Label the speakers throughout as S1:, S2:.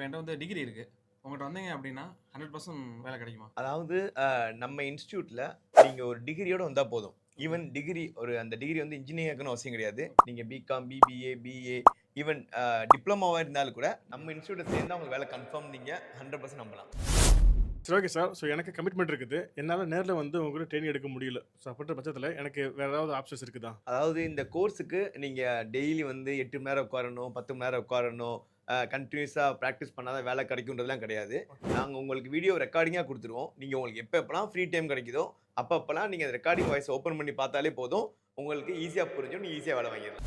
S1: இப்போ என்கிட்ட வந்து டிகிரி இருக்கு. உங்கள்கிட்ட வந்தீங்க அப்படின்னா ஹண்ட்ரட் பர்சன்ட் வேலை கிடைக்குமா?
S2: அதாவது அஹ், நம்ம இன்ஸ்டியூட்ல நீங்க ஒரு டிகிரியோட வந்தா போதும். ஈவன் டிகிரி ஒரு அந்த டிகிரி வந்து இன்ஜினியரிங்னு அவசியம் கிடையாது. நீங்க பிகாம் பிபிஏ பிஏ ஈவன் டிப்ளமாவா இருந்தாலும் கூட நம்ம இன்ஸ்டியூட்ல சேர்ந்தா உங்களுக்கு வேலை கன்ஃபார்ம் நீங்க ஹண்ட்ரட் பர்சன்ட் நம்பலாம்.
S3: சரி ஓகே சார் ஸோ எனக்கு கமிட்மெண்ட் இருக்குது. என்னால் நேரில் வந்து உங்ககிட்ட ட்ரைனிங் எடுக்க முடியல. ஸோ அப்படின்ற பட்சத்தில் எனக்கு வேற ஏதாவது ஆப்ஷன்ஸ் இருக்குதா?
S2: அதாவது இந்த கோர்ஸுக்கு நீங்க டெய்லி வந்து எட்டு மணி நேரம் உட்காரணும் பத்து மணி நேரம் உட்காரணும் கண்டினியூஸாக ப்ராக்டிஸ் பண்ணாதான் வேலை கிடைக்குன்றதுலாம் கிடையாது. நாங்கள் உங்களுக்கு வீடியோ ரெக்கார்டிங்காக கொடுத்துருவோம். நீங்கள் உங்களுக்கு எப்போ எப்போலாம் ஃப்ரீ டைம் கிடைக்குதோ அப்போ அப்போலாம் நீங்கள் ரெக்கார்டிங் வாய்ஸ் ஓப்பன் பண்ணி பார்த்தாலே போதும். உங்களுக்கு ஈஸியாக புரிஞ்சும் நீங்கள் ஈஸியாக வேலை வாங்கிடலாம்.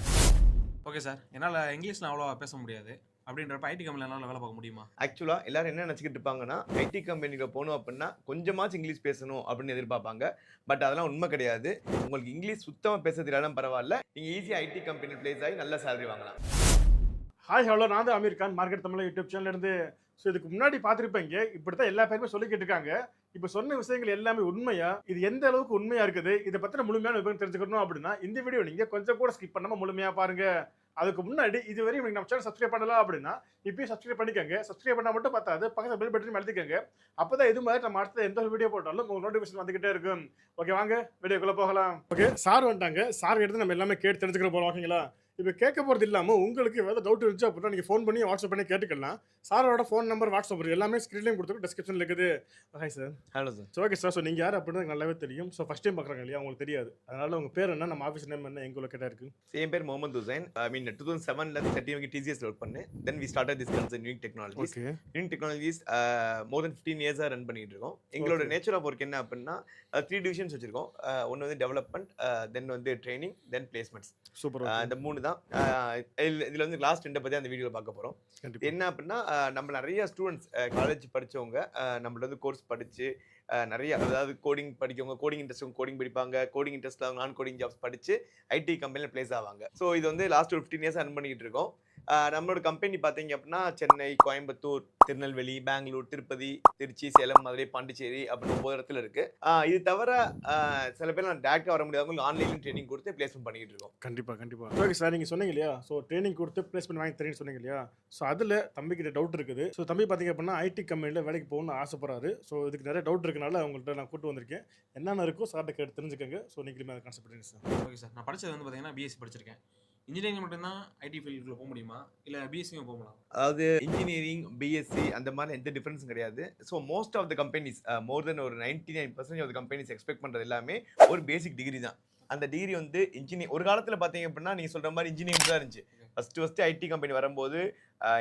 S1: ஓகே சார் என்னால் இங்கிலீஷில் அவ்வளோவா பேச முடியாது. அப்படின்றப்ப ஐடி கம்பெனியில் என்னால் வேலை பார்க்க முடியுமா?
S2: ஆக்சுவலாக எல்லாரும் என்ன நினச்சிக்கிட்டு இருப்பாங்கன்னா ஐடி கம்பெனிக்கு போகணும் அப்படின்னா கொஞ்சமாச்சும் இங்கிலீஷ் பேசணும் அப்படின்னு எதிர்பார்ப்பாங்க. பட் அதெல்லாம் உண்மை கிடையாது. உங்களுக்கு இங்கிலீஷ் சுத்தமாக பேச தெரியாதான் பரவாயில்ல. நீங்கள் ஈஸியாக ஐடி கம்பெனி ப்ளேஸ் ஆகி நல்ல சேலரி வாங்கலாம்.
S3: ஹாய் ஹலோ நான் தான் அமீர் கான். மார்க்கெட் தமிழ் யூடியூப் சேனல்லேருந்து ஸோ இதுக்கு முன்னாடி பார்த்துருப்பீங்க இப்படி தான் எல்லா பேருமே சொல்லிக்கிட்டு இருக்காங்க. இப்போ சொன்ன விஷயங்கள் எல்லாமே உண்மையா? இது எந்த அளவுக்கு உண்மையா இருக்குது? இதை பற்றின முழுமையான விவரம் தெரிஞ்சுக்கணும் அப்படின்னா இந்த வீடியோ நீங்கள் கொஞ்சம் கூட ஸ்கிப் பண்ணாமல் முழுமையாக பாருங்க. அதுக்கு முன்னாடி இதுவரை நீங்கள் நம்ம சேனல் சப்ஸ்கிரைப் பண்ணலாம் அப்படின்னா இப்பயும் சப்ஸ்கிரைப் பண்ணிக்கோங்க. சப்ஸ்கிரைப் பண்ணால் மட்டும் பார்த்தாது பக்கத்தில் பெல் பட்டன் அழுத்திக்கோங்க. அப்போ தான் இது மாதிரி நம்ம அடுத்த எந்த ஒரு வீடியோ போட்டாலும் உங்களுக்கு நோட்டிஃபிகேஷன் வந்துகிட்டே இருக்கும். ஓகே வாங்க வீடியோக்குள்ளே போகலாம். ஓகே சார் வந்துட்டாங்க. சார் எடுத்து நம்ம எல்லாமே கேட்டு தெரிஞ்சுக்கிற போகிறோம் ஓகேங்களா இப்போ கேட்க போகிறது இல்லாமல் உங்களுக்கு ஏதாவது டவுட் இருந்துச்சு அப்படின்னா நீங்கள் ஃபோன் பண்ணி வாட்ஸ்அப் பண்ணி கேட்டுக்கலாம் சாரோட ஃபோன் நம்பர் வாட்ஸ்அப் எல்லாமே ஸ்க்ரீன்லேயும் கொடுத்துருக்கு டிஸ்கிரிப்ஷனில் இருக்குது. Hi sir
S2: hello sir
S3: so okay sir so நீங்கள் யார் அப்படின்னு நல்லாவே தெரியும். ஸோ ஃபஸ்ட் டைம் பார்க்குறாங்க இல்லையா? உங்களுக்கு தெரியாது. அதனால உங்கள் பேர் என்ன? நம்ம ஆஃபீஸ் நேம் என்ன? எங்கே லொக்கேட்டாக இருக்குது
S2: என் பேர் Mohammed Hussain I mean two thousand செவன்லேருந்து thirty வரைக்கும் டிசிஎஸ் ஒர்க் பண்ணேன். Then we start this concern unique technologies
S3: okay
S2: unique technologies more than fifteen இயர்ஸாக ரன் பண்ணிட்டு இருக்கோம். எங்களோட. நேச்சர் ஆஃப் ஒர்க் என்ன அப்படின்னா த்ரீ டிவிஷன்ஸ் வச்சிருக்கோம். ஒன்று வந்து டெவலப்மெண்ட் தென் வந்து ட்ரைனிங் தென் பிளேஸ்மெண்ட்ஸ்
S3: சூப்பர்
S2: இந்த மூணு தான் இதுல வந்து லாஸ்ட் ரெண்டை பற்றி அந்த வீடியோவில் பார்க்க போகிறோம் என்ன அப்படின்னா நம்ம நிறைய ஸ்டூடெண்ட்ஸ் காலேஜ் படிச்சவங்க அஹ் நம்மள வந்து கோர்ஸ் அஹ் நிறைய அதாவது கோடிங் படிக்கவங்க கோடிங் இன்ட்ரெஸ்ட் கோடிங் படிப்பாங்க. கோடிங் இன்ட்ரெஸ்ட்ல அவங்க நான் கோடிங் ஜாப்ஸ் படிச்சு ஐடி கம்பெனியில் ப்ளேஸ் ஆவாங்க. ஸோ இது வந்து லாஸ்ட் ஒரு ஃபிஃப்டீன் இயர்ஸ் ரன் பண்ணிட்டு இருக்கோம். நம்மளோட கம்பெனி பார்த்தீங்க அப்படின்னா சென்னை கோயம்புத்தூர் திருநெல்வேலி பெங்களூர் திருப்பதி திருச்சி சேலம் மதுரை பாண்டிச்சேரி அப்படின்னு ஒவ்வொரு இடத்துல இருக்கு. இது தவிர சில பேர் நான் டேரக்டாக வர முடியாதவங்களுக்கு ஆன்லைன் ட்ரைனிங் கொடுத்து பிளேஸ்மெண்ட் பண்ணிட்டு இருக்கோம்.
S3: கண்டிப்பாக கண்டிப்பாக ஓகே சார் நீங்கள் சொன்னீங்க இல்லையா? ஸோ ட்ரைனிங் கொடுத்து பிளேஸ்மெண்ட் வாங்கி தரேன்னு சொன்னீங்க இல்லையா? ஸோ அதில் தம்பிக்கிட்ட டவுட் இருக்குது. ஸோ தம்பி பார்த்தீங்க அப்படின்னா ஐடி கம்பெனியில் வேலைக்கு போகணும்னு ஆசைப்படுறாரு. ஸோ இதுக்கு நிறைய டவுட் இருக்கனால அவங்கள்ட்ட நான் கூட்டு வந்திருக்கேன். என்னென்ன இருக்கோ சார்ட்ட கேட்டு தெரிஞ்சுக்கோங்க. ஸோ நீங்களுமே அதை கான்செப்ட் பண்ணுங்க சார்
S1: ஓகே சார் நான் படிச்சது வந்து பார்த்தீங்கன்னா பிஎஸ்சி படிச்சிருக்கேன். இன்ஜினியரிங் மட்டும்தான் ஐடி ஃபீல்டுக்குள்ள போக முடியுமா? இல்லை பிஎஸ்சியும் போகலாம்
S2: அதாவது இன்ஜினியரிங் பிஎஸ்சி அந்த மாதிரி எந்த டிஃபரன்ஸும் கிடையாது. So most of the companies more than ஒரு ninety nine percentage of companies expect பண்ணுறது எல்லாமே ஒரு பேசிக் டிகிரி தான். அந்த டிகிரி வந்து இன்ஜினியர் ஒரு காலத்தில் பார்த்தீங்க அப்படின்னா நீங்கள் சொல்கிற மாதிரி இன்ஜினியரிங் தான் இருந்துச்சு. ஃபஸ்ட்டு ஃபஸ்ட்டு ஐடி கம்பெனி வரும்போது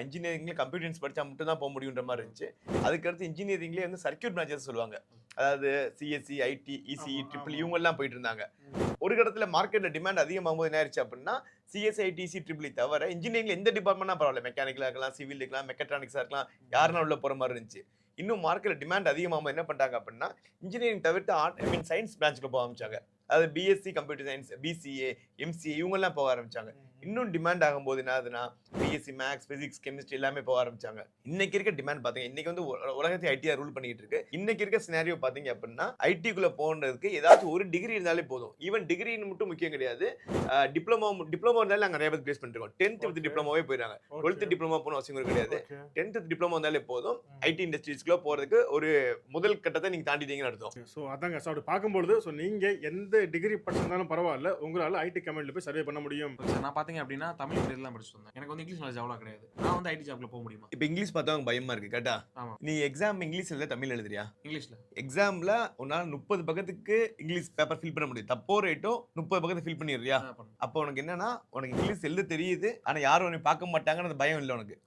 S2: இன்ஜினியரிங்கில் கம்ப்யூட்டர் சயின்ஸ் படித்தா மட்டும் தான் போக முடியுன்ற மாதிரி இருந்துச்சு. அதுக்கடுத்து இன்ஜினியரிங்லேயே வந்து சர்க்கியூட் பிரான்ச்சஸ் சொல்லுவாங்க. அதாவது சிஎஸ்சி ஐடி இசி
S3: ஆமா,
S2: ட்ரிபிள். இவங்கெல்லாம் போயிட்டு இருந்தாங்க. ஒரு கடத்துல மார்க்கெட்ல டிமாண்ட் அதிகமாகும் போது என்ன ஆயிடுச்சு அப்படின்னா சிஎஸ்ஐ டிசி ட்ரிபிள் தவிர இன்ஜினியரிங்ல எந்த டிபார்ட்மெண்ட்னா பரவாயில்ல. மெக்கானிக்கலா இருக்கலாம் சிவில் இருக்கலாம் மெக்கட்ரானிக்ஸா இருக்கலாம் யாருன்னா உள்ள போற மாதிரி இருந்துச்சு. இன்னும் மார்க்கெட்ல டிமாண்ட் அதிகமாகும் என்ன பண்ணிட்டாங்க அப்படின்னா இன்ஜினியரிங் தவிர்த்து ஆர்ட் ஐ மீன் சயின்ஸ் பிரான்ச்சுக்கு போக ஆரம்பிச்சாங்க. அதாவது BSc computer science BCA MCA இவங்கெல்லாம் போக ஆரம்பிச்சாங்க. இன்னும் டிமாண்ட் ஆகும்போது என்ன ஆகுதுன்னா பிஎஸ்சி மேக்ஸ் பிசிக்ஸ் கெமிஸ்ட்ரி எல்லாமே போக ஆரம்பிச்சாங்க. இன்னைக்கு இருக்க டிமாண்ட் பாத்தீங்க இன்னைக்கு வந்து உல- உலகத்தை ஐடியா ரூல் பண்ணிட்டு இருக்கு. இன்னைக்கு இருக்க சினாரியோ பாத்தீங்க அப்படின்னா ஐடிக்குள்ள போன்றதுக்கு ஏதாச்சும் ஒரு டிகிரி இருந்தாலே போதும். ஈவன் டிகிரின்னு மட்டும் முக்கியம் கிடையாது. டிப்ளமோ டிப்ளமோ இருந்தாலும் நாங்க நிறைய பேர் பிளேஸ் பண்ணிருக்கோம் டென்த் வித். டிப்ளமோவே போயிடுறாங்க. டுவெல்த் டிப்ளமோ போகணும் அவசியம் கூட கிடையாது. டென்த் டிப்ளமோ இருந்தாலே போதும். ஐடி இண்டஸ்ட்ரீஸ்க்குள்ள போறதுக்கு ஒரு முதல் கட்டத்தை நீங்க தாண்டிட்டீங்கன்னு அர்த்தம்.
S3: ஸோ அதாங்க. ஸோ அப்படி பார்க்கும்பொழுது ஸோ நீங்கள் எந்த டிகிரி படிச்சிருந்தாலும் பரவாயில்ல. உங்களால் ஐடி கம்பெனியில் போய் சர்வே பண்ண முடியும்.
S1: நான் பார்த்தீங்க அப்படின்னா தமிழ் வந்தேன். எனக்கு வந்து இங்கிலீஷ் நாலேஜ் அவ்வளோ கிடையாது. நான் வந்து ஐடி ஜாப்ல போக முடியுமா?
S2: இப்போ இங்கிலீஷ் பார்த்தவங்க பயமா இருக்கு கேட்டா?
S1: ஆமா.
S2: நீ எக்ஸாம் இங்கிலீஷ் எழுத தமிழ் எழுதுறியா?
S1: இங்கிலீஷில்.
S2: எக்ஸாம்ல உன்னால முப்பது பக்கத்துக்கு இங்கிலீஷ் பேப்பர் ஃபில் பண்ண முடியும். தப்போ ரைட்டோ முப்பது பக்கத்தை ஃபில் பண்ணிடுறியா? அப்போ உனக்கு என்னன்னா உனக்கு இங்கிலீஷ் எழுத தெரியுது ஆனா யாரும் உன்னை பார்க்க மாட்டாங்கன்னு பயம் இல்லை உனக்கு.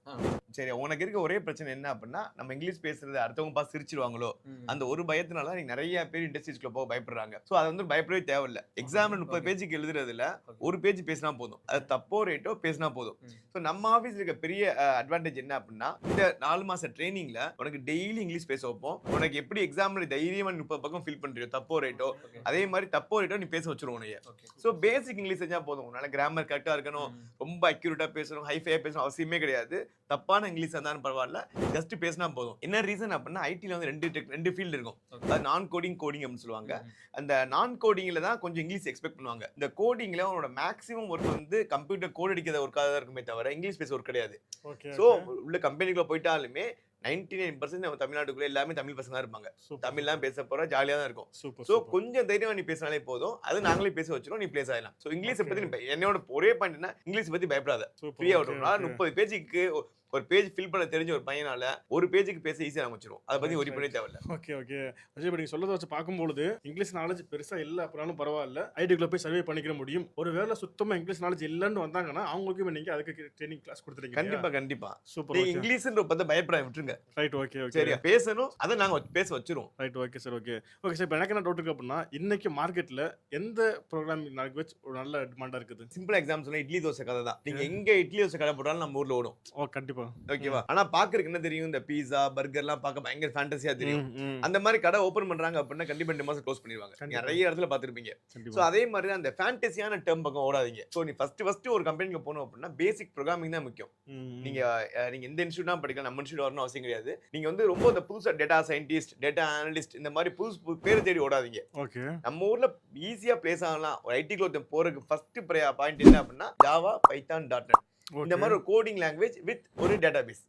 S2: சரி உனக்கு இருக்க ஒரே பிரச்சனை என்ன அப்படின்னா நம்ம இங்கிலீஷ் பேசுறது அடுத்தவங்க பார்த்து சிரிச்சிருவாங்களோ. அந்த ஒரு பயத்தினால நீங்க நிறைய பேர் இண்டஸ்ட்ரீஸ்க்குள்ள போக பயப்படுறாங்க. ஸோ அது வந்து பயப்படவே தேவையில்ல. எக்ஸாம்ல முப்பது. பேஜுக்கு எழுதுறதுல. ஒரு பேஜ் பேசினா போதும். அது தப்போ ரேட்டோ பேசினா போதும். ஸோ நம்ம ஆஃபீஸ்ல இருக்க பெரிய அட்வான்டேஜ் என்ன அப்படின்னா இந்த நாலு மாச ட்ரைனிங்ல உனக்கு டெய்லி இங்கிலீஷ் பேச வைப்போம். உனக்கு எப்படி எக்ஸாம்ல தைரியமா முப்பது பக்கம் ஃபில் பண்றியோ தப்போ ரேட்டோ. அதே மாதிரி தப்போ ரேட்டோ நீ பேச வச்சிருவோம்
S1: Okay.
S2: ஸோ பேசிக் இங்கிலீஷ் செஞ்சா போதும். உன்னால கிராமர் கரெக்டா இருக்கணும். ரொம்ப அக்யூரேட்டா பேசணும் ஹைஃபையா பேசணும் அவசியமே கிடையாது. தப்பான இங்கிலீஷ் இருந்தாலும் பரவாயில்ல ஜஸ்ட் பேசினா போதும். என்ன ரீசன் அப்படின்னா ஐடில வந்து ரெண்டு tech- ரெண்டு ஃபீல்டு இருக்கும்.
S1: Okay.
S2: அது நான் கோடிங் கோடிங் அப்படின்னு சொல்லுவாங்க. அந்த நான் கோடிங்ல தான் கொஞ்சம் இங்கிலீஷ் எக்ஸ்பெக்ட் பண்ணுவாங்க. இந்த கோடிங்ல அவனோட மேக்ஸிமம் ஒர்க் வந்து கம்ப்யூட்டர் கோட் அடிக்கிற ஒர்க்காக தான் இருக்குமே தவிர இங்கிலீஷ் பேச ஒர்க் கிடையாது. ஸோ உள்ள கம்பெனிக்குள்ள போயிட்டாலுமே நைன்டி நைன் பர்சன்ட் நம்ம தமிழ்நாட்டுக்குள்ள எல்லாமே தமிழ் பசங்க தான் இருப்பாங்க. தமிழ்லாம் பேச போற ஜாலியாக தான் இருக்கும். ஸோ கொஞ்சம் தைரியம் நீ பேசினாலே போதும். அது நாங்களே பேச வச்சிரும் நீ பிளேஸ் ஆகலாம் ஸோ இங்கிலீஷை
S3: Okay.
S2: பத்தி நீ ப- என்னோட ஒரே பாயிண்ட் என்ன இங்கிலீஷ் பத்தி பயப்படாத. ஃப்ரீயா விட்டுரும் முப்பது பேஜுக்கு ஒரு பேஜ் ஃபில் பண்ண தெரிஞ்ச ஒரு பையனால ஒரு பேஜுக்கு பேச ஈஸியாக ஆரம்பிச்சிரும். அதை பத்தி
S3: Right,
S2: ஒரு பண்ணி தேவையில்ல.
S3: ஓகே ஓகே விஜய் நீங்க சொல்றத வச்சு பார்க்கும்பொழுது இங்கிலீஷ் நாலேஜ் பெருசா இல்ல அப்படின்னாலும் பரவாயில்ல. ஐடிக்குள்ள போய் சர்வே பண்ணிக்கிற முடியும். ஒரு வேளை சுத்தமா இங்கிலீஷ் நாலேஜ் இல்லைன்னு வந்தாங்கன்னா அவங்களுக்கும் நீங்க அதுக்கு ட்ரைனிங் கிளாஸ் கொடுத்துருக்கீங்க
S2: கண்டிப்பா கண்டிப்பா.
S3: சூப்பர்
S2: இங்கிலீஷ்ன்ற பத்தி பயப்பட விட்டுருங்க.
S3: ரைட் ஓகே ஓகே
S2: சரியா? பேசணும் அதை நாங்க பேச வச்சிருவோம்.
S3: Right okay sir okay okay sir இப்போ எனக்கு என்ன டவுட் இருக்கு அப்படின்னா இன்னைக்கு மார்க்கெட்ல எந்த ப்ரோக்ராமிங் லாங்குவேஜ் ஒரு நல்ல டிமாண்டா இருக்குது?
S2: சிம்பிள் எக்ஸாம் சொன்னா இட்லி தோசை கதை தான் நீங்க எங்க இட்லி தோசை கடை போட்டாலும் நம்ம ஊர்ல ஓடும்.
S3: ஓ கண்டிப்பா.
S2: ஓகேவா ஆனா பாக்குறதுக்கு என்ன தெரியும்? இந்த பீஸா பர்கர்லாம் பார்க்க பயங்கர ஃபேண்டசியா தெரியும். அந்த மாதிரி கடை ஓபன் பண்றாங்க அப்படின்னா கண்டிப்பா ரெண்டு மாசம் க்ளோஸ் பண்ணிடுவாங்க. நிறைய இடத்துல பார்த்திருப்பீங்க. ஸோ
S3: கண்டிப்பா
S2: அதே மாதிரி அந்த ஃபேண்டசியான டேர்ம் பக்கம் ஓடாதீங்க. ஸோ நீ ஃபர்ஸ்ட் ஃபர்ஸ்ட் ஒரு கம்பெனிக்கு போகணும் அப்படின்னா பேசிக் ப்ரோக்ராமிங் தான் முக்கியம். நீங்க நீங்க எந்த இன்ஸ்டியூட் தான் படிக்கலாம். நம்ம இன்ஸ்டியூட் வரணும் அவசியம் கிடையாது. நீங்க வந்து ரொம்ப இந்த புதுசா டேட்டா சயின்டிஸ்ட் டேட்டா அனலிஸ்ட் இந்த மாதிரி புதுசு புது பேர் தேடி ஓடாதீங்க.
S3: ஓகே
S2: நம்ம ஊர்ல ஈஸியா பிளேஸ் ஆகலாம் ஒரு ஐடி ஒருத்தன் போறதுக்கு ஃபர்ஸ்ட் பாயிண்ட் என்ன அப்படின்னா ஜாவா பைத்தான் டாட் நெட் இந்த மாதிரி ஒரு கோடிங் லாங்குவேஜ் வித் ஒரு டேட்டாபேஸ்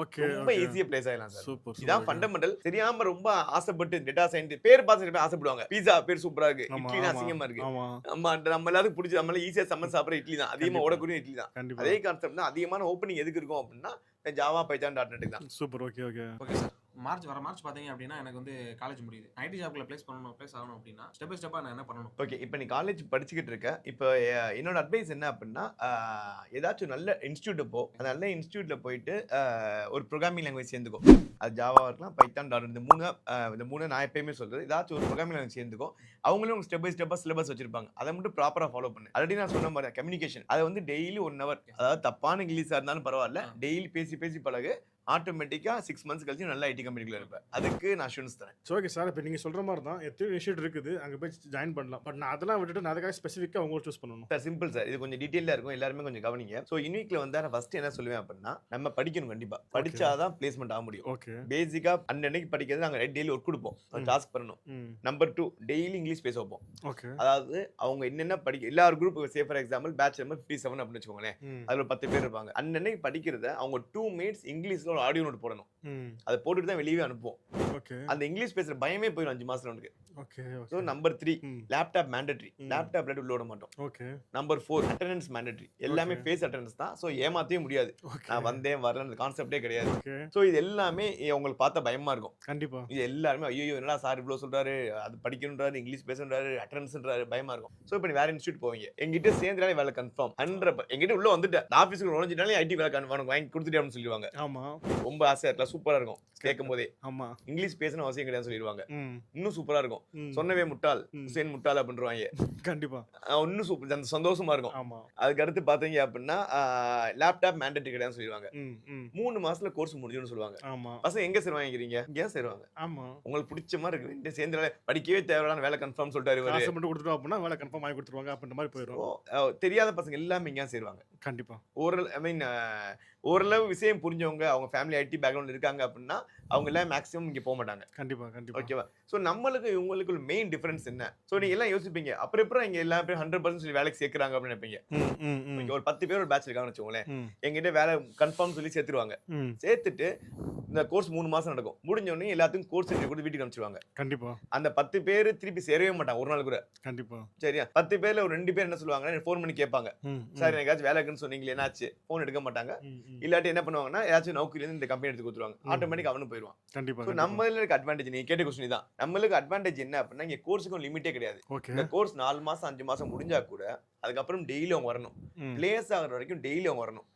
S3: ஓகே
S2: ரொம்ப ஈஸியா பிளேஸ் ஆகலாம் சார் இதான் ஃபண்டமெண்டல் தெரியாம ரொம்ப ஆசைப்பட்டு டேட்டா சயின்டிஸ்ட் பேர் பார்த்து ஆசைப்படுவாங்க. பீஸா பேர் சூப்பரா இருக்கு. இட்லி. அசிங்கமா இருக்கு.
S3: ஆமா.
S2: நம்ம நம்ம எல்லாத்துக்கும் பிடிச்ச நம்ம ஈஸியா சமைச்சு சாப்பிடுற இட்லி தான். அதிகமா. ஓடக்கூடிய இட்லி தான். அதே கான்செப்ட் தான் அதிகமான ஓப்பனிங் எதுக்கு இருக்கும் அப்படின்னா ஜாவா பைத்தான் டாட் நெட் தான்.
S3: Super okay okay
S1: okay sir March வர மார்ச் பாத்தீங்க அப்படின்னா எனக்கு வந்து காலேஜ் முடியுது. ஐடி ஜாப்ல ப்ளேஸ் பண்ணணும் ப்ளேஸ் ஆகணும் அப்படின்னா ஸ்டெப் பை ஸ்டெப்பா நான் என்ன பண்ணணும்?
S2: ஓகே இப்போ நீ காலேஜ் படிச்சுக்கிட்டு இருக்க. இப்போ என்னோட அட்வைஸ் என்ன அப்படின்னா ஏதாச்சும் நல்ல இன்ஸ்டியூட் போ. அந்த நல்ல இன்ஸ்டியூட்ல போயிட்டு ஒரு ப்ரோக்ராமிங் லாங்குவேஜ் சேர்ந்துக்கோ. அது ஜாவா இருக்கலாம் பைத்தான் டாட் இந்த மூணு இந்த மூணு நான் எப்பயுமே சொல்றது. ஏதாச்சும் ஒரு ப்ரோக்ராமிங் லாங்குவேஜ் சேர்ந்துக்கோ. அவங்களும் ஸ்டெப் பை ஸ்டெப்பாக சிலபஸ் வச்சிருப்பாங்க. அதை மட்டும் ப்ராப்பராக ஃபாலோ பண்ணு. ஆல்ரெடி நான் சொன்ன மாதிரி கம்யூனிகேஷன் அதை வந்து டெய்லி ஒன் ஹவர் அதாவது தப்பான இங்கிலீஷாக இருந்தாலும் பரவாயில்ல. டெய்லி பேசி பேசி பழகு. ஆட்டோமேட்டிக்காக சிக்ஸ் மந்த்ஸ் கழிச்சு நல்ல ஐடி கம்பெனிக்குள்ள இருப்பேன். அதுக்கு நான் அஷூரன்ஸ் தரேன்.
S3: ஸோ ஓகே சார் இப்போ நீங்கள் சொல்கிற மாதிரி தான் எத்தனை இன்ஸ்டியூட் இருக்குது. அங்கே போய் ஜாயின் பண்ணலாம். பட் நான் அதெல்லாம் விட்டுட்டு நான் அதுக்காக ஸ்பெசிஃபிக்காக உங்களை சூஸ் பண்ணணும்.
S2: சார் சிம்பிள் சார் இது கொஞ்சம் டீட்டெயிலாக இருக்கும். எல்லாருமே கொஞ்சம் கவனிங்க. ஸோ யூனிக்ல வந்து நான் ஃபர்ஸ்ட் என்ன சொல்லுவேன் அப்படின்னா நம்ம படிக்கணும் கண்டிப்பா. படிச்சாதான் பிளேஸ்மெண்ட் ஆக முடியும்.
S3: ஓகே
S2: பேசிக்கா அன்னன்னைக்கு படிக்கிறது நாங்கள் டெய்லி ஒர்க் கொடுப்போம். டாஸ்க் பண்ணணும். நம்பர் டூ டெய்லி இங்கிலீஷ் பேச வைப்போம்.
S3: ஓகே
S2: அதாவது அவங்க என்னென்ன படிக்க எல்லா group say for example batch number fifty seven அப்படின்னு வச்சுக்கோங்களேன். அதுல பத்து பேர் இருப்பாங்க. அன்னன்னைக்கு படிக்கிறத அவங்க டூ மினிட்ஸ் இங்கிலீஷ்ல ஆடியோ நோட் போடணும். அதை போட்டுட்டு தான் வெளியே அனுப்புவோம்.
S3: ஓகே.
S2: அந்த இங்கிலீஷ் பேசுற பயமே போயிடும் அஞ்சு மாசத்துல உனக்கு
S3: okay
S2: so number three laptop mandatory. Laptop உள்ள விட மாட்டோம்.
S3: Okay.
S2: Number four attendance mandatory எல்லாமே. ஃபேஸ் அட்டண்டன்ஸ் தான். ஸோ ஏமாத்தவே முடியாது. நான் வந்தேன் வரல கான்செப்டே கிடையாது. ஸோ இது எல்லாமே உங்களுக்கு பார்த்தா பயமா இருக்கும்.
S3: கண்டிப்பா.
S2: இது எல்லாருமே ஐயோ என்னடா சார் இவ்வளோ சொல்றாரு? அது படிக்கணுன்றாரு இங்கிலீஷ் பேசணுன்றாரு அட்டண்டன்ஸ்ன்றாரு பயமா இருக்கும். ஸோ இப்போ நீ வேற இன்ஸ்டியூட் போவீங்க. எங்கிட்ட சேர்ந்தாலே வேலை கன்ஃபார்ம் ஹண்ட்ரட் எங்கிட்ட உள்ள வந்துட்டு ஆஃபீஸுக்கு நுழைஞ்சிட்டாலே ஐடி வேலை கன்ஃபார்ம் வாங்கி கொடுத்துட்டே அப்படின்னு சொல்லிடுவாங்க.
S3: ஆமா.
S2: ரொம்ப ஆசையா இருக்கலாம் சூப்பரா இருக்கும். கேட்கும் போதே
S3: ஆமா.
S2: இங்கிலீஷ் பேசணும் அவசியம் கிடையாது சொல்லிடுவாங்க. இன்னும் சூப்பரா இருக்கும். சொன்னவே முட்டாள். ஹுசேன் முட்டாள் அப்படின்றாங்க
S3: கண்டிப்பா.
S2: இன்னும் சூப்பர் அந்த சந்தோஷமா இருக்கும்.
S3: ஆமா.
S2: அதுக்கு அடுத்து பாத்தீங்க அப்படின்னா லேப்டாப் மேண்டேட்டரி கிடையாது சொல்லிடுவாங்க. மூணு மாசத்துல கோர்ஸ் முடிஞ்சுன்னு சொல்லுவாங்க.
S3: ஆமா.
S2: பசங்க எங்க சேர் வாங்கிக்கிறீங்க? இங்கே சேருவாங்க
S3: ஆமா.
S2: உங்களுக்கு பிடிச்ச மாதிரி இருக்கு. ரெண்டு சேர்ந்து படிக்கவே தேவையான வேலை கன்ஃபார்ம் சொல்லிட்டாரு
S3: மட்டும் கொடுத்துட்டோம் அப்படின்னா வேலை கன்ஃபார்ம் வாங்கி கொடுத்துருவாங்க அப்படின்ற மாதிரி போயிடும்.
S2: தெரியாத பசங்க எல்லாமே இங்கே சேருவாங்க.
S3: கண்டிப்பா.
S2: ஓரல் ஐ மீன் ஓரளவு விஷயம் புரிஞ்சவங்க அவங்க ஃபேமிலி ஐடி பேக்ரவுண்ட் இருக்காங்க அப்படின்னா அவங்க எல்லாம் மேக்ஸிமம் இங்கே போக மாட்டாங்க.
S3: கண்டிப்பா கண்டிப்பா.
S2: ஓகேவா ஸோ நம்மளுக்கு இவங்களுக்கு மெயின் டிஃபரன்ஸ் என்ன? ஸோ நீங்க எல்லாம் யோசிப்பீங்க அப்புறம் அப்புறம் இங்க எல்லா பேரும் ஹண்ட்ரட் பர்சன்ட் சொல்லி வேலைக்கு சேர்க்குறாங்க அப்படின்னு நினைப்பீங்க. ஒரு பத்து பேர் ஒரு பேட்ச் இருக்காங்கன்னு வச்சுக்கோங்களேன். எங்கிட்ட வேலை கன்ஃபார்ம் சொல்லி சேர்த்துருவாங்க. சேர்த்துட்டு இந்த கோர்ஸ் மூணு மாசம் நடக்கும். முடிஞ்ச உடனே எல்லாத்துக்கும் கோர்ஸ் சர்டிஃபிகேட் கொடுத்து வீட்டுக்கு அனுப்பிச்சிருவாங்க.
S3: கண்டிப்பா.
S2: அந்த பத்து பேர் திருப்பி சேரவே மாட்டாங்க ஒரு நாள் கூட.
S3: கண்டிப்பா.
S2: சரியா? பத்து பேர்ல ஒரு ரெண்டு பேர் என்ன சொல்லுவாங்க ஃபோன் பண்ணி கேட்பாங்க. சார் எனக்காச்சும் வேலை இருக்குன்னு சொன்னீங்களே என்னாச்சு? ஃபோன் எடுக்க மாட்டாங்க. இல்லாட்டி என்ன பண்ணுவாங்கன்னா ஏதாச்சும் நௌக்கரியில இந்த கம்பெனி எடுத்து கொடுத்துருவாங்க. ஆட்டோமேட்டிக் அவனு போயிடுவான்.
S3: கண்டிப்பா
S2: ஸோ நம்மள இருக்க அட்வான்டேஜ் நீ கேட்ட கொஸ்டின் தான் நம்மளுக்கு அட்வான்டேஜ் என்ன அப்படின்னா இங்க கோர்ஸுக்கும் லிமிட்டே கிடையாது. இந்த கோர்ஸ் நாலு மாசம் அஞ்சு மாசம் முடிஞ்சா கூட அதுக்கப்புறம் டெய்லி அவங்க வரணும். பிளேஸ் ஆகுற வரைக்கும் டெய்லி அவங்க வரணும்.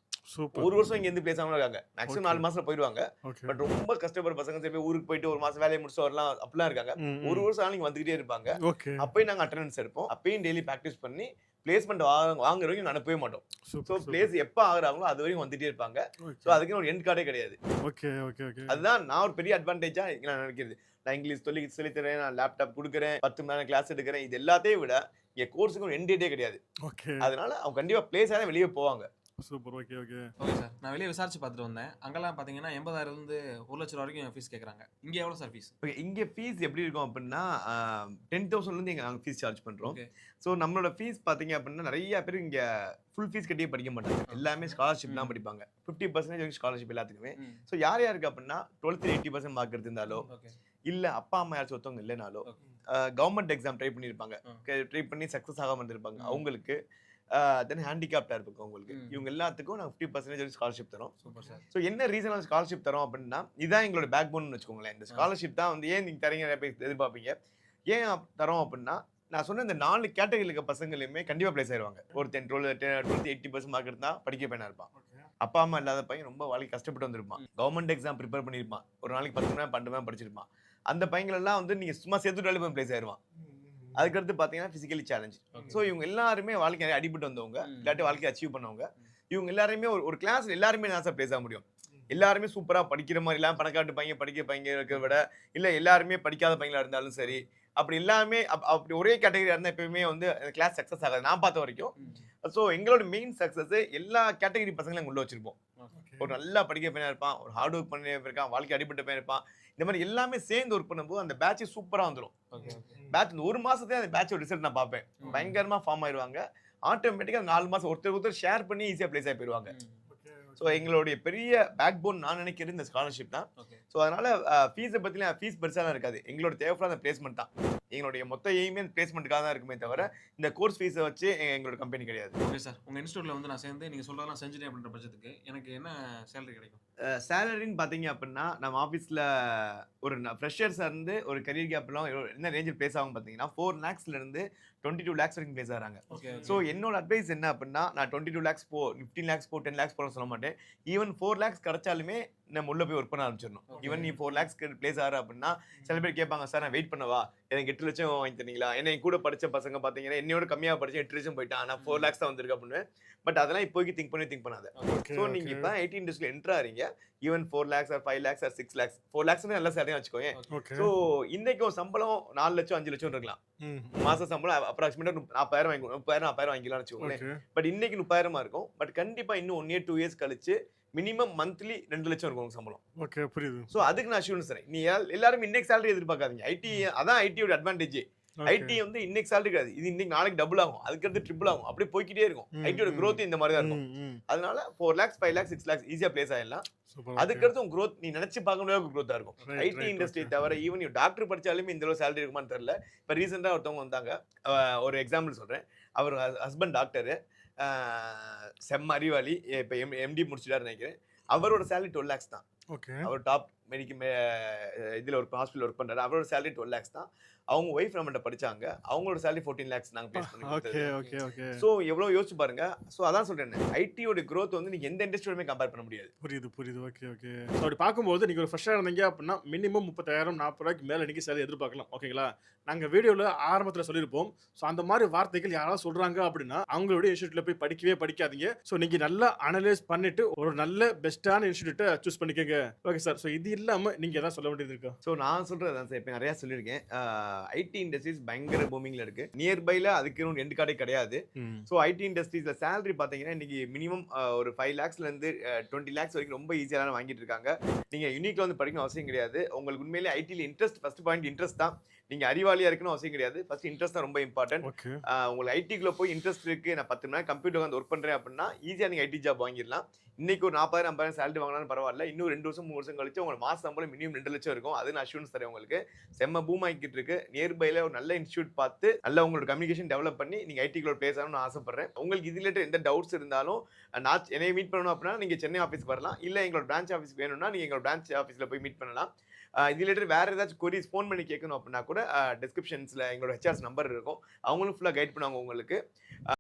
S2: ஒரு வருஷம் இங்க இருந்து பிளேஸ் ஆகாம இருக்காங்க. மேக்ஸிமம். நாலு மாசத்துல போயிடுவாங்க.
S3: ஓகே
S2: பட் ரொம்ப கஷ்டப்படுற பசங்க சில பேர் ஊருக்கு போயிட்டு ஒரு மாசம் வேலையை முடிச்சு வரலாம் அப்படிலாம் இருக்காங்க. ஒரு. வருஷம் ஆனாலும் இங்க வந்துகிட்டே இருப்பாங்க. அப்பயும் நாங்க அட்டண்டன்ஸ் எடுப்போம். அப்பயும் டெய்லி ப்ராக்டிஸ் பண்ணி பிளேஸ்மெண்ட் வாங்குற வரைக்கும் அனுப்பவே மாட்டோம். ஸோ பிளேஸ் எப்போ ஆகுறாங்களோ அது வரைக்கும் வந்துட்டே இருப்பாங்க. ஸோ அதுக்கு ஒரு எண்ட் கார்டே கிடையாது.
S3: ஓகே ஓகே ஓகே
S2: அதுதான் நான் ஒரு பெரிய அட்வான்டேஜா நான் நினைக்கிறது. நான் இங்கிலீஷ் சொல்லி சொல்லித்தரேன் நான் லேப்டாப் கொடுக்குறேன் பத்து மணி நேரம் கிளாஸ் எடுக்கிறேன் இது எல்லாத்தையும் விட இங்க கோர்ஸுக்கு ஒரு எண்ட் டேட்டே கிடையாது.
S3: ஓகே
S2: அதனால அவங்க கண்டிப்பா பிளேஸ் ஆக வெளியே போவாங்க.
S3: Super okay okay
S1: okay sir நான் வெளியே விசாரிச்சு பார்த்துட்டு வந்தேன். அங்கெல்லாம் பார்த்தீங்கன்னா எண்பதாயிரம்லேருந்து ஒரு லட்சம் ரூபா வரைக்கும் ஃபீஸ் கேட்குறாங்க இங்கே எவ்வளோ சார் ஃபீஸ்
S2: ஓகே இங்கே ஃபீஸ் எப்படி இருக்கும் அப்படின்னா டென் தௌசண்ட்லேருந்து இங்கே நாங்கள் ஃபீஸ் சார்ஜ் பண்ணுறோம் ஸோ நம்மளோட ஃபீஸ் பார்த்தீங்க அப்படின்னா நிறைய பேர் இங்கே ஃபுல் ஃபீஸ் கட்டியே படிக்க மாட்டாங்க. எல்லாமே ஸ்காலர்ஷிப் தான்
S1: ம்.
S2: படிப்பாங்க. ஃபிஃப்டி பர்சன்டேஜ் ஸ்காலர்ஷிப் எல்லாத்துக்குமே. ஸோ யார் யாருக்கு அப்படின்னா டுவெல்த்து எயிட்டி பர்சன்ட் மார்க் எடுத்திருந்தாலோ
S1: ஓகே
S2: இல்லை அப்பா அம்மா யாராச்சும் ஒருத்தவங்க இல்லைனாலோ கவர்மெண்ட் எக்ஸாம் ட்ரை பண்ணியிருப்பாங்க. ட்ரை பண்ணி சக்ஸஸ் ஆகாம இருந்திருப்பாங்க. அவங்களுக்கு தென் ஹேண்டிகேப்டாக இருப்பாங்க அவங்களுக்கு
S1: ம்.
S2: இவங்க எல்லாத்துக்கும் நாங்கள் ஃபிஃப்டி பர்சன்டேஜ் ஸ்காலர்ஷிப் தரோம். ஸோ என்ன ரீசனால ஸ்காலர்ஷிப் தரோம் அப்படின்னா இதான் எங்களோட பேக் போன் வச்சுக்கோங்களேன். இந்த. ஸ்காலர்ஷிப் தான் வந்து ஏன் நீங்கள் தரீங்க நிறைய பேர் எதிர்பார்ப்பீங்க. ஏன் தரோம் அப்படின்னா நான் சொன்ன இந்த நாலு கேட்டகரியில் இருக்க பசங்களுமே கண்டிப்பாக ப்ளேஸ் ஆயிடுவாங்க ஒரு ten twelve twelfth eighty percent mark எடுத்தா படிக்க பையனா இருப்பான். அப்பா அம்மா இல்லாத பையன் ரொம்ப வாழ்க்கை கஷ்டப்பட்டு வந்திருப்பான். கவர்மெண்ட் எக்ஸாம் ப்ரிப்பேர் பண்ணியிருப்பான். ஒரு நாளைக்கு பத்து மணி நேரம் பன்னெண்டு மணி படிச்சிருப்பான். அந்த பையங்களெல்லாம் வந்து நீங்கள் சும்மா சேர்த்துட்டாலே போய் ப்ளேஸ் ஆயிடுவான் அதுக்கடுத்து பார்த்தீங்கன்னா ஃபிசிக்கலி சேலஞ்ச் ஸோ இவங்க எல்லாருமே வாழ்க்கை நிறைய அடிபட்டு வந்தவங்க. இல்லாட்டி வாழ்க்கையை அச்சீவ் பண்ணவங்க. இவங்க எல்லாருமே ஒரு ஒரு கிளாஸ் எல்லாருமே நான் சார் பேச முடியும். எல்லாருமே சூப்பரா படிக்கிற மாதிரி எல்லாம் பணக்காட்டு பையன் படிக்கிற பையன் இருக்கிறத விட இல்ல எல்லாருமே படிக்காத பையங்களா இருந்தாலும் சரி அப்படி எல்லாமே அப்- அப்படி ஒரே கேட்டகரியா இருந்தா எப்பயுமே வந்து கிளாஸ் சக்சஸ் ஆகாது. நான் பார்த்த வரைக்கும். ஸோ எங்களோட மெயின் சக்சஸ் எல்லா கேட்டகரி பசங்களும் எங்க உள்ள வச்சிருப்போம். ஒரு நல்லா படிக்கிற பையனா இருப்பான் ஒரு ஹார்ட் ஒர்க் பண்ணி இருக்கான் வாழ்க்கை அடிபட்ட பையன் இருப்பான். இந்த மாதிரி எல்லாமே சேர்ந்து ஒர்க் பண்ணும்போது அந்த பேட்ச் சூப்பரா வந்துடும் பேட்ச் இந்த ஒரு மாசத்துல அந்த பேட்சோட ரிசல்ட் நான் பார்ப்பேன்.
S1: ம்.
S2: பயங்கரமா ஃபார்ம் ஆயிருவாங்க. ஆட்டோமேட்டிக்கா நாலு மாசம் ஒருத்தர் ஒருத்தர் ஷேர் பண்ணி ஈஸியா பிளேஸ் ஆகி போயிருவாங்க.
S1: ம்.
S2: ஸோ எங்களுடைய பெரிய பேக் போன் நான் நினைக்கிறது இந்த ஸ்காலர்ஷிப் தான். ஸோ அதனால ஃபீஸை பற்றிலாம் ஃபீஸ் பெருசாலாம் இருக்காது. எங்களோட தேவைப்படாத அந்த பிளேஸ்மெண்ட் தான். எங்களுடைய மொத்த எய்மே பிளேஸ்மெண்ட்டுக்காக தான் இருக்குமே தவிர இந்த கோர்ஸ் ஃபீஸை வச்சு எங்க- எங்களோட கம்பெனி கிடையாது.
S1: ஓகே சார் உங்கள் இன்ஸ்டியூட்டில் வந்து நான் சேர்ந்து நீங்கள் சொல்கிறதெல்லாம் செஞ்சுட்டேன் அப்படின்ற பட்சத்துக்கு எனக்கு என்ன சேலரி கிடைக்கும்?
S2: சேலரின்னு பார்த்தீங்க அப்படின்னா நம்ம ஆஃபீஸில் ஒரு ஃப்ரெஷர்ஸாக இருந்து ஒரு கரியர் கேப்லாம் என்ன ரேஞ்சில் பிளேஸ் ஆகும் பார்த்தீங்கன்னா ஃபோர் லேக்ஸ்லேருந்து டுவெண்ட்டி டூ லேக்ஸ் வரைக்கும் பிளேஸ் ஆகிறாங்க ஸோ என்னோட அட்வைஸ் என்ன அப்படின்னா நான் டுவெண்ட்டி டூ லேக்ஸ் போ ஃபிஃப்டீன் லேக்ஸ் போ டென் லேக்ஸ் போகிறேன் சொல்ல மாட்டேன். ஈவன் ஃபோர் லேக்ஸ் கிடைச்சாலுமே நம்ம உள்ள போய் ஒர்க் பண்ண ஆரம்பிச்சிடணும். ஈவன் நீ ஃபோர் லேக்ஸ்க்கு பிளேஸ் ஆகிற அப்படின்னா சில பேர் கேட்பாங்க சார் நான் வெயிட் பண்ணவா எனக்கு எட்டு லட்சம் வாங்கி தரீங்களா ஏன்னா என் கூட படிச்ச பசங்க பார்த்தீங்கன்னா என்னையோட கம்மியாக படிச்சு எட்டு லட்சம் போயிட்டான். நான் ஃபோர் லேக்ஸ் தான் வந்திருக்கு அப்படின்னு. பட் அதெல்லாம் இப்போதைக்கு திங்க் பண்ணி திங்க் பண்ணாத. ஸோ நீங்க இப்போ ஐடி இண்டஸ்ட்ரியில் entry ஆறீங்க. Even four lakhs or five lakhs or six lakhs four lakhs நல்ல சேலரியா வச்சுக்கோங்க ஸோ இன்னைக்கு ஒரு சம்பளம் நாலு லட்சம் அஞ்சு லட்சம் இருக்கலாம். மாச சம்பளம் அப்ராக்சிமேட்டா நாற்பதாயிரம் வாங்கி முப்பதாயிரம் நாற்பதாயிரம் வாங்கிக்கலாம்னு வச்சுக்கோங்களேன் பட் இன்னைக்கு முப்பதாயிரமா இருக்கும். பட் கண்டிப்பா இன்னும் ஒன் இயர் டூ இயர்ஸ் கழிச்சு மினிமம் மந்த்லி ரெண்டு லட்சம் இருக்கும் சம்பளம்.
S3: ஓகே புரியுது.
S2: ஸோ அதுக்கு நான் அஷூரன்ஸ் தரேன். நீ எல்லா- எல்லாரும் இன்னைக்கு சேலரி எதிர்பார்க்காதீங்க. ஐடி அதான் ஐடியோட அட்வான்டேஜ் ஐடி வந்து இன்னைக்கு சேலரி கிடையாது. இது இன்னைக்கு நாளைக்கு டபுள் ஆகும். அதுக்கடுத்து ட்ரிபிள் ஆகும். அப்படி போய்க்கிட்டே இருக்கும். ஐடியோட growth இந்த மாதிரி தான் இருக்கும் அதனால four lakhs five lakhs six lakhs ஈஸியா பிளேஸ் ஆயிடலாம். அதுக்கடுத்து உங்க growth நீ நினைச்சு பார்க்க முடியாத growth-ஆ இருக்கும். IT industry. தவிர ஈவன் டாக்டர் படிச்சாலுமே இந்த அளவு சேலரி இருக்குமான்னு தெரியல. இப்போ ரீசெண்டாக ஒருத்தவங்க வந்தாங்க. ஒரு எக்ஸாம்பிள் சொல்றேன். அவர் ஹஸ்பண்ட் டாக்டரு செம்ம அறிவாளி. இப்போ எம் எம்டி முடிச்சிட்டாரு நினைக்கிறேன். அவரோட சேலரி டுவெல் லேக்ஸ் தான். அவர் டாப் மெடிக்கல் இதில் ஒர்க் ஹாஸ்பிட்டல் ஒர்க் பண்றாரு. அவரோட சேலரி டுவெல் லேக்ஸ் தான். அவங்க ஒய்ஃப் நம்மகிட்ட படிச்சாங்க. அவங்களோட சேலரி ஃபோர்டீன் லேக்ஸ் நாங்கள் பேஸ் பண்ணி
S3: ஓகே ஓகே ஓகே
S2: ஸோ எவ்வளோ யோசிச்சு பாருங்க. ஸோ அதான் சொல்றேன் ஐடியோட growth வந்து நீங்க எந்த இண்டஸ்ட்ரியோடமே கம்பேர் பண்ண முடியாது.
S3: புரியுது புரியுது. ஓகே ஓகே அப்படி பார்க்கும்போது நீங்கள் ஒரு ஃப்ரெஷ்ஷாக இருந்தீங்க அப்படின்னா மினிமம் முப்பத்தாயிரம் நாற்பது ரூபாய்க்கு மேலே நீங்கள் சேலரி எதிர்பார்க்கலாம். ஓகேங்களா நாங்கள் வீடியோவில் ஆரம்பத்தில் சொல்லியிருப்போம். ஸோ அந்த மாதிரி வார்த்தைகள் யாராவது சொல்கிறாங்க அப்படின்னா அவங்களுடைய இன்ஸ்டியூட்டில் போய் படிக்கவே படிக்காதீங்க. ஸோ நீங்கள் நல்லா அனலைஸ் பண்ணிட்டு ஒரு நல்ல பெஸ்ட்டான இன்ஸ்டியூட்டை சூஸ் பண்ணிக்கோங்க. ஓகே சார் ஸோ இது இல்லாமல் நீங்கள் எதாவது சொல்ல வேண்டியது இருக்கா?
S2: ஸோ நான் சொல்றது தான் சார் இப்போ நிறையா சொல்லியிருக்கேன். ஐடி இண்டஸ்ட்ரீஸ் பயங்கர பூமிங்கில் இருக்கு. நியர்பைல அதுக்கு ஒரு எண்டு கார்டே கிடையாது. ஸோ ஐடி இண்டஸ்ட்ரீஸில் சேலரி பார்த்தீங்கன்னா இன்னைக்கு மினிமம் ஒரு ஃபைவ் லேக்ஸ்லேருந்து டுவெண்ட்டி லேக்ஸ் வரைக்கும் ரொம்ப ஈஸியாக வாங்கிட்டு இருக்காங்க. நீங்கள் யூனிக்ல வந்து படிக்கணும் அவசியம் கிடையாது. உங்களுக்கு உண்மையிலே ஐடியில் இன்ட்ரெஸ்ட் ஃபர்ஸ்ட் பாயிண்ட் இன்ட்ரெஸ்ட் தான். நீங்கள் அறிவாளியாக இருக்கணும் அவசியம் கிடையாது. ஃபர்ஸ்ட் இன்ட்ரெஸ்ட் தான் ரொம்ப இம்பார்ட்டன்ட் உங்களுக்கு ஐடிக்குள்ள போய் இன்ட்ரெஸ்ட் இருக்கு. நான் பத்து மணி நேரம் கம்ப்யூட்டர் வந்து ஒர்க் பண்றேன் அப்படின்னா ஈஸியாக நீங்கள் ஐடி ஜாப் வாங்கிடலாம். இன்னைக்கு ஒரு நாற்பதாயிரம் ஐம்பதாயிரம் சேலரி வாங்கினாலும் பரவாயில்ல. இன்னும் ரெண்டு வருஷம் மூணு வருஷம் கழிச்சு உங்களுக்கு மாசம் சம்பளம் மினிமம் ரெண்டு லட்சம் இருக்கும். அது நான் அஷூரன்ஸ் தரேன் உங்களுக்கு. செம்ம பூம் ஆகிக்கிட்டு இருக்கு. நியர்பைல ஒரு நல்ல இன்ஸ்டியூட் பார்த்து நல்ல உங்களோட கம்யூனிகேஷன் டெவலப் பண்ணி நீங்க ஐடிக்குள்ள பேசணும்னு நான் ஆசைப்படுறேன். உங்களுக்கு இது ரிலேட்டட் எந்த டவுட்ஸ் இருந்தாலும் நான் என்னைய மீட் பண்ணணும் அப்படின்னா நீங்க சென்னை ஆஃபீஸ்க்கு வரலாம். இல்ல எங்களோட பிரான்ச் ஆஃபீஸ் வேணும்னா நீங்க எங்களோட பிரான்ச் ஆஃபீஸ்ல போய் மீட் பண்ணலாம். இது ரிலேட்டட் வேறு ஏதாச்சும் கொரிஸ் ஃபோன் பண்ணி கேட்கணும் அப்படின்னா கூட டிஸ்கிரிப்ஷன்ஸில் எங்களோட ஹெச்ஆர்ஸ் நம்பர் இருக்கும். அவங்களும் ஃபுல்லாக கைட் பண்ணுவாங்க உங்களுக்கு.